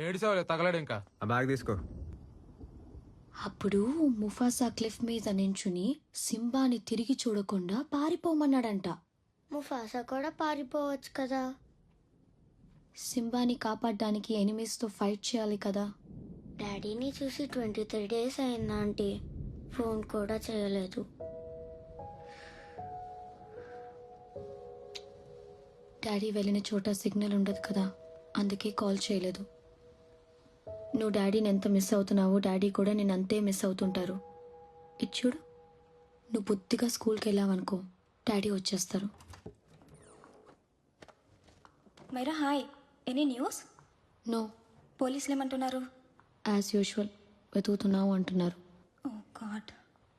ఏడిసేవాళ్ళు తగలడు ఇంకా. ఆ బ్యాగ్ తీసుకో. అప్పుడు ముఫాసా క్లిఫ్ మీద నించుని సింబాని తిరిగి చూడకుండా పారిపోమన్నాడంట. ముఫాసా కూడా పారిపోవచ్చు కదా. సింబాని కాపాడడానికి ఎనిమీస్తో ఫైట్ చేయాలి కదా. డాడీని చూసి ట్వంటీ త్రీ డేస్ అయిందా ఆంటీ. ఫోన్ కూడా చేయలేదు. డాడీ వెళ్ళిన చోట సిగ్నల్ ఉండదు కదా అందుకే కాల్ చేయలేదు. నువ్వు డాడీని ఎంత మిస్ అవుతున్నావో డాడీ కూడా నేను అంతే మిస్ అవుతుంటారు. ఇది చూడు. నువ్వు బుద్ధిగా స్కూల్కి వెళ్ళావనుకో డాడీ వచ్చేస్తారు. Myra hi. Any news? No. పోలీసులు ఏమంటున్నారు? యాజ్ యూజువల్ వెతుకుతున్నావు అంటున్నారు. ఓ గాడ్.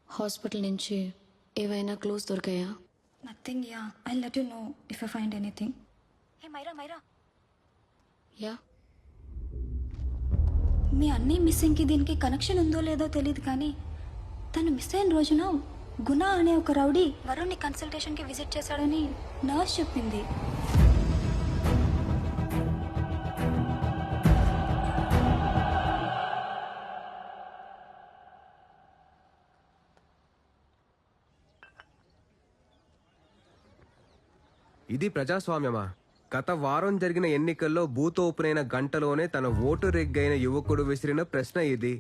హాస్పిటల్ నుంచి ఏవైనా clues దొరికాయా? Nothing ya. I let you know if I find anything. Hey Myra Myra ya. మీ అన్నీ మిస్సింగ్కి దీనికి కనెక్షన్ ఉందో లేదో తెలియదు కానీ తను మిస్ అయిన రోజున గుణ అనే ఒక రౌడీ వరుణ్ని కన్సల్టేషన్కి విజిట్ చేశాడని నర్స్ చెప్పింది. ఇది ప్రజాస్వామ్యమా? గత వారం జరిగిన ఎన్నికల్లో బూత్ ఓపెన్ అయిన గంటలోనే తన ఓటు రెగ్గైన యువకుడు విసిరిన ప్రశ్న ఇది.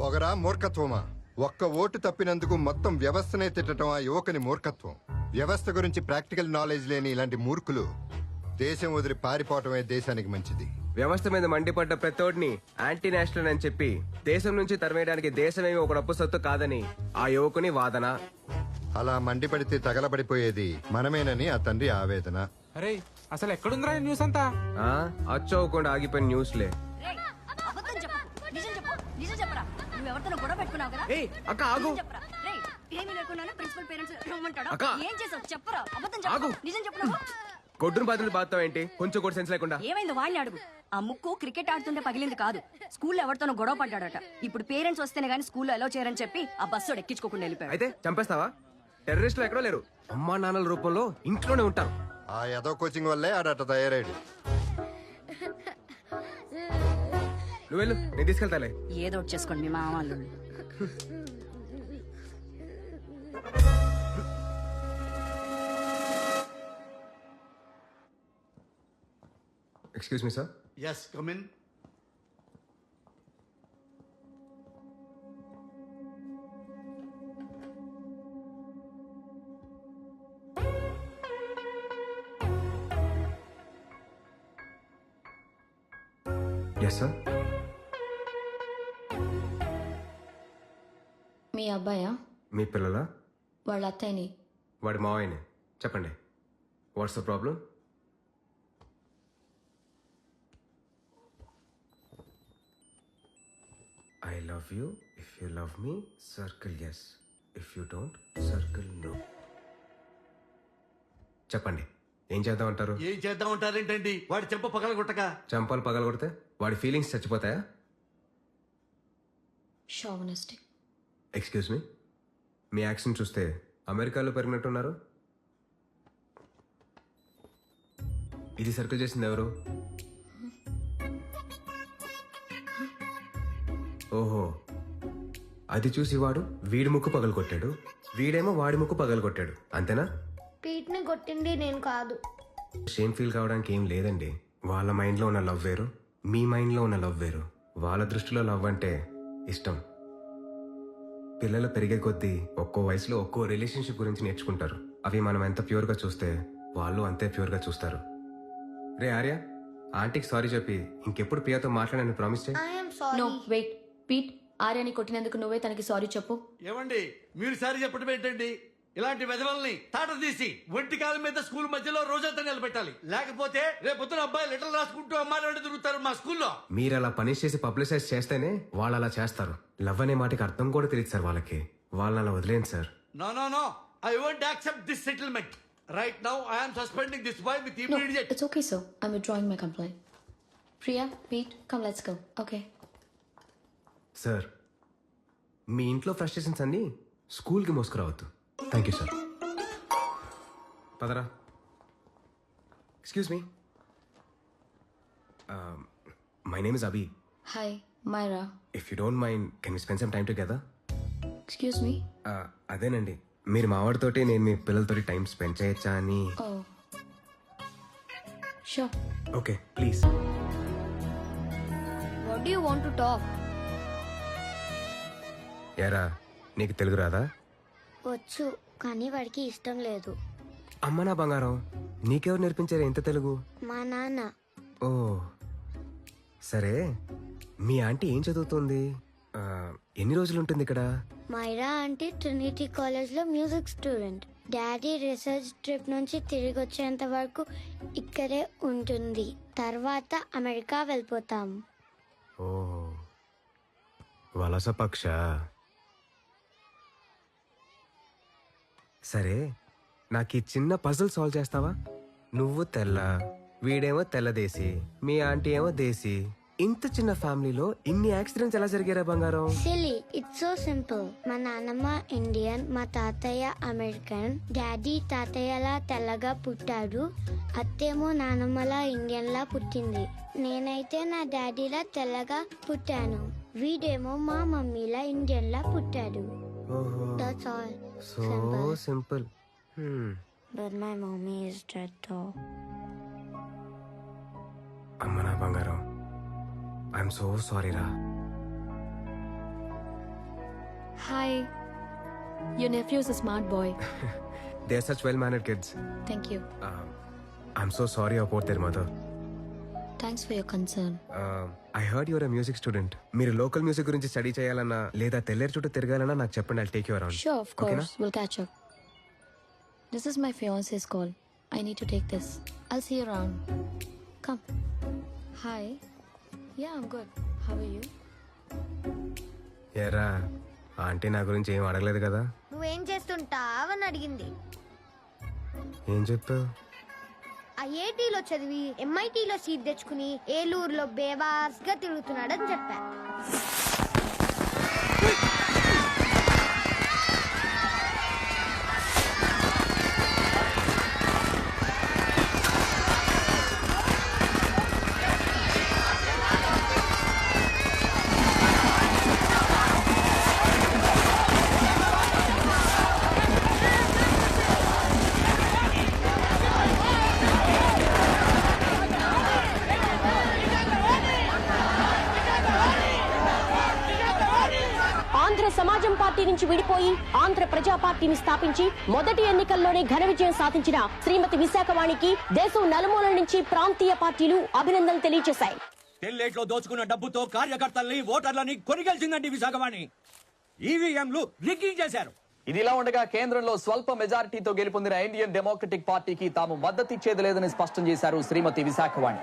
పొగరా మూర్ఖత్వమా? ఒక్క ఓటు తప్పినందుకు మొత్తం వ్యవస్థనే తిట్టడం ఆ యువకుని మూర్ఖత్వం? వ్యవస్థ గురించి ప్రాక్టికల్ నాలెడ్జ్ లేని ఇలాంటి మూర్ఖులు దేశం వదిలి పారిపోవటమే దేశానికి మంచిది. వ్యవస్థ మీద మండిపడ్డ ప్రతోడిని యాంటీ నేషనల్ అని చెప్పి దేశం నుంచి తరిమేయడానికి దేశమేమి ఒక డప్పు సొత్తు కాదని ఆ యువకుని వాదన. అలా మండిపడితే తగలబడిపోయేది మనమేనని ఆ తండ్రి ఆవేదన. అరే అసలు ఎక్కడుందిరా ఈ న్యూస్ అంతా? ఆ? అచ్చవకుండా ఆగిపోయిన న్యూస్లే అబద్ధం చెప్పు. నిజం చెప్పు. నిజం చెప్పరా. నువ్వు ఎవరితో గొడవ పెట్టుకున్నావు కదా? ఏయ్ అక్క ఆగు. చెప్పరా. రేయ్ ఏమీ లేకున్నాను ప్రిన్సిపల్ పేరెంట్స్ రమ్మంటాడా. అక్క. ఏం చేసావు? చెప్పరా. అబద్ధం ఆగు. చెప్పు నిజం చెప్పు నువ్వు. కొట్టును బాధలు బాధతావు ఏంటి? కొంచెం కూడా సెన్స్ లేకుండా. ఏమైంది? వాడిని అడుగు. ఆ ముక్కు క్రికెట్ ఆడుతుంటే పగిలింది కాదు. స్కూల్లో ఎవరితోనో గొడవ పడ్డాడట. ఇప్పుడు పేరెంట్స్ వస్తేనే గానీ స్కూల్లో ఎలా చేయరని చెప్పి ఆ బస్సు ఎక్కించుకోకుండా వెళ్ళిపోయాడు. అయితే చంపేస్తావా? టెర్రరిస్టులు ఎక్కడో లేరు. అమ్మా నాన్నల రూపంలో ఇంట్లోనే ఉంటారు. ఆ యదో కోచింగ్ వల్లే ఆడట తయారయ్యాడు. నువ్వు వెళ్ళు నేను తీసుకెళ్తాలే. ఏదో ఒకటి చేసుకోండి మీ మామ వాళ్ళు excuse me sir Yes, come yes sir మీ అబ్బాయా? మీ పిల్లల? వాళ్ళ అత్తయ్యని. వాడి మావయ్యని. చెప్పండి. What's the problem I love you if you love me circle yes if you don't circle no చెప్పండి. ఏం చేద్దాం అంటారు ఏం చేద్దాం అంటారేంటండి వాడి చెంప పగల కొట్టక. చంపాలు పగలగొడితే వాడి ఫీలింగ్స్ చచ్చిపోతాయా? షావనిస్టిక్ ఎక్స్క్యూజ్ మీ మీ యాక్షన్ చూస్తే అమెరికాలో పెరిగినట్టున్నారు. ఇది సర్కిల్ చేసింది ఎవరు? ఓహో. అది చూసి వాడు వీడి ముక్కు పగలు కొట్టాడు వీడేమో వాడి ముక్కు పగలు కొట్టాడు అంతేనా? పీట్ని కొట్టింది నేను కాదు. షేమ్ ఫీల్ కావడానికి ఏం లేదండి. వాళ్ళ మైండ్లో ఉన్న లవ్ వేరు మీ మైండ్లో ఉన్న లవ్ వేరు. వాళ్ళ దృష్టిలో లవ్ అంటే ఇష్టం. పిల్లలు పెరిగే కొద్దీ ఒక్కో వయసులో ఒక్కో రిలేషన్షిప్ గురించి నేర్చుకుంటారు. అవి మనం ఎంత ప్యూర్గా చూస్తే వాళ్ళు అంతే ప్యూర్గా చూస్తారు. రే ఆర్య ఆంటీకి సారీ చెప్పి ఇంకెప్పుడు పియాతో మాట్లాడని ప్రామిస్ చేయి. ఐఎమ్ నో సారీ వెయిట్ పీట్ ఆర్యాని కొట్టినందుకు నువ్వే తనకి సారీ చెప్పు. ఏమండి? మీరు సారి చెప్పడం ఏంటండి? ఇలాంటి వెధవల్ని తాట తీసి ఒంటి కాలం మీద స్కూల్ మధ్యలో రోజంతా నిలబెట్టాలి. లేకపోతే రేపొద్దున అబ్బాయి లెటర్ రాసుకుంటూ అమ్మాయిలు తిరుగుతారు మా స్కూల్లో. మీరు అలా పనిష్ చేసి పబ్లిసైజ్ చేస్తేనే వాళ్ళు అలా చేస్తారు. లవ్ అనే మాటకి అర్థం కూడా తెలియదు సార్ వాళ్ళకి. వాళ్ళని అలా వదిలేండి sir. No no no I won't accept this settlement right now I'm suspending this boy with immediate it's okay, sir. I'm withdrawing my complaint. Priya, Pete, come, let's go. Okay. Sir మీ ఇంట్లో frustrations అన్ని స్కూల్కి మోసుకురావద్దు. Thank you sir Padara excuse me my name is Abhi hi Myra if you don't mind can you spend some time together excuse me అదేనండి. మీరు మా వాడితోటి నేను మీ పిల్లలతోటి time spend చేయొచ్చా అని. ఓ. So okay please what do want to talk ఎరా నీకు తెలుగు రాదా? వచ్చు కానీ వాడికి ఇష్టం లేదు. అమ్మ నా బంగారం నీకెవరు నేర్పించారు ఎంత తెలుగు? మా నాన్న. ఓ సరే మీ ఆంటీ ఏం చదువుతుంది? ఆ, ఎన్ని రోజులు ఉంటుంది ఇక్కడ? మైరా అంటే ట్రినిటీ కాలేజ్లో music student. Daddy research trip నుంచి తిరిగి వచ్చేంత వరకు ఇక్కడే ఉంటుంది. తర్వాత అమెరికా వెళ్ళిపోతాం. ఓ వలస పక్ష? సరే నాకు ఈ చిన్న పజిల్ సాల్వ్ చేస్తావా? నువ్వు తెల్ల వీడేమో తెల్లదేసి మీ ఆంటీ ఏమో దేశీ. ఇంత చిన్న ఫ్యామిలీలో ఇన్ని యాక్సిడెంట్స్ ఎలా జరిగారా బంగారం? సిలీ ఇట్స్ సో సింపుల్ మా నాన్నమ్మ ఇండియన్ మా తాతయ్య అమెరికన్ డాడీ తాతయ్యలా తెల్లగా పుట్టాడు అత్తేమో నానమ్మలా ఇండియన్ లా పుట్టింది. నేనైతే నా డాడీలా తెల్లగా పుట్టాను వీడేమో మా మమ్మీలా ఇండియన్ లా పుట్టాడు. ఓహో that's all so simple hmm. But my mummy is dead though అమ్మ నా బంగారం ఐఎమ్ సో సారీ రా hi your nephew is smart boy they are such well mannered kids thank you I'm so sorry about their mother Thanks for your concern I heard your music student మీరు local music గురించి study చేయాలన్నా లేదా తెల్లేరు చుట్టూ తిరగాలన్నా నాకు చెప్పండి I take your around Sure, of course. We'll catch up. This is my fiance's call. I need to take this. I'll see you around. Come. Hi. Yeah, I'm good. How are you? ఎరా aunty నా గురించి ఏం అడగలేదు కదా నువ్వేం చేస్తుంటావని అడిగింది ఏం చెప్పావు ఐఐటిలో చదివి ఎంఐటిలో సీట్ తెచ్చుకుని ఏలూరులో బేవాస్గా తిరుగుతున్నాడని చెప్పారు ఆంధ్ర సమాజం పార్టీ నుంచి విడిపోయి ఆంధ్ర ప్రజా పార్టీని స్థాపించి మొదటి ఎన్నికల్లోనే ఘన విజయం సాధించిన శ్రీమతి విశాఖవాణికి దేశం నలుమూలల నుంచి ప్రాంతీయ పార్టీలు అభినందనలు తెలియజేశాయి. తెల్లేట్లో దోచుకున్న డబ్బుతో కార్యకర్తల్ని ఓటర్లని కొనిగెలిచిందండి విశాఖవాణి ఈవీఎంలు రిగ్గింగ్ చేశారు. ఇదిలా ఉండగా కేంద్రంలో స్వల్ప మెజారిటీతో గెలుపొందిన ఇండియన్ డెమోక్రటిక్ పార్టీకి తాము మద్దతిచ్చేది లేదని స్పష్టం చేశారు శ్రీమతి విశాఖవాణి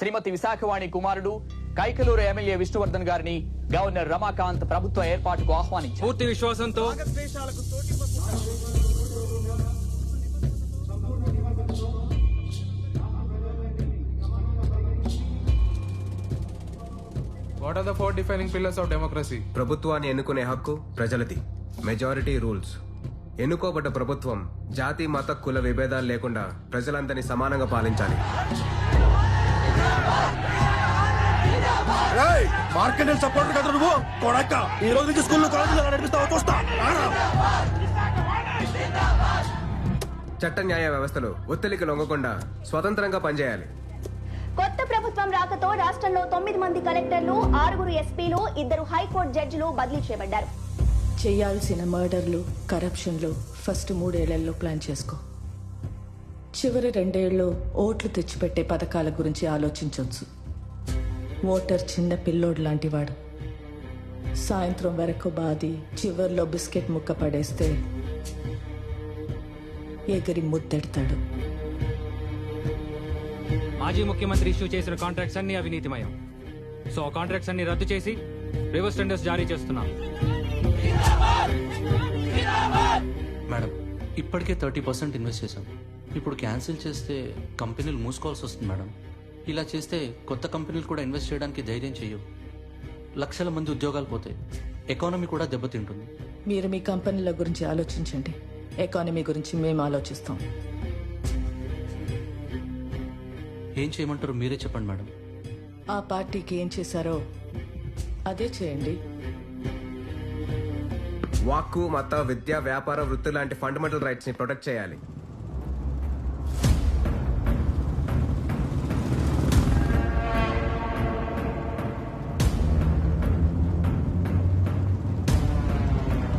శ్రీమతి విశాఖవాణి కుమారుడు కైకలూరు ఎమ్మెల్యే విష్ణువర్ధన్ గారిని గవర్నర్ రమాకాంత్ ప్రభుత్వ ఏర్పాటుకు ఆహ్వానించారు. పూర్తి విశ్వాసంతో what are the four defining pillars of democracy ప్రభుత్వాన్ని ఎన్నుకునే హక్కు ప్రజలది. మెజారిటీ రూల్స్ ఎన్నుకోబడ్డ ప్రభుత్వం జాతి మత కుల విభేదాలు లేకుండా ప్రజలందరినీ సమానంగా పాలించాలి. మార్కెట్ సపోర్ట్ కదా నువ్వు? కొడక ఈ రోజు నుంచి స్కూల్ కాలేజ్ నడిపిస్తావు చూస్తా. చట్ట న్యాయ వ్యవస్థలు ఒత్తిడికి లొంగకుండా స్వతంత్రంగా పనిచేయాలి. కొత్త ప్రభుత్వం రాకతో రాష్ట్రంలో తొమ్మిది మంది కలెక్టర్లు ఆరుగురు ఎస్పీలు ఇద్దరు హైకోర్టు జడ్జిలు బదిలీ చేయబడ్డారు. చేయాల్సిన మర్డర్లు కరప్షన్లు ఫస్ట్ మూడేళ్ళలో ప్లాన్ చేసుకో. చివరి రెండేళ్ళు ఓట్లు తెచ్చిపెట్టే పథకాల గురించి ఆలోచించవచ్చు ఓటర్ చిన్న పిల్లోడు లాంటివాడు. సాయంత్రం వరకు బాది చివర్లో బిస్కెట్ ముక్క పడేస్తే ఎగిరి ముద్దెడతాడు. మాజీ ముఖ్యమంత్రి ఇష్యూ చేసిన కాంట్రాక్ట్స్ అన్ని అవినీతిమయం. సో ఆ కాంట్రాక్ట్స్ అన్ని రద్దు చేసి రివర్స్ టెండర్స్ జారీ చేస్తున్నాం. మేడం ఇప్పటికే థర్టీ పర్సెంట్ ఇన్వెస్ట్ చేశాం. ఇప్పుడు క్యాన్సిల్ చేస్తే కంపెనీలు మూసుకోవాల్సి వస్తుంది మేడం. ఇలా చేస్తే కొత్త కంపెనీలు కూడా ఇన్వెస్ట్ చేయడానికి ధైర్యం చెయ్యవు లక్షల మంది ఉద్యోగాలు పోతాయి ఎకానమీ కూడా దెబ్బతింటుంది. మీరు మీ కంపెనీల గురించి ఆలోచించండి. ఎకానమీ గురించి మేము ఆలోచిస్తాం. ఏం చేయమంటారు మీరే చెప్పండి మేడం. ఆ పార్టీకి ఏం చేశారో అదే చేయండి. వాక్కు మత విద్య వ్యాపార వృత్తి లాంటి ఫండమెంటల్ రైట్స్ని ప్రొటెక్ట్ చేయాలి.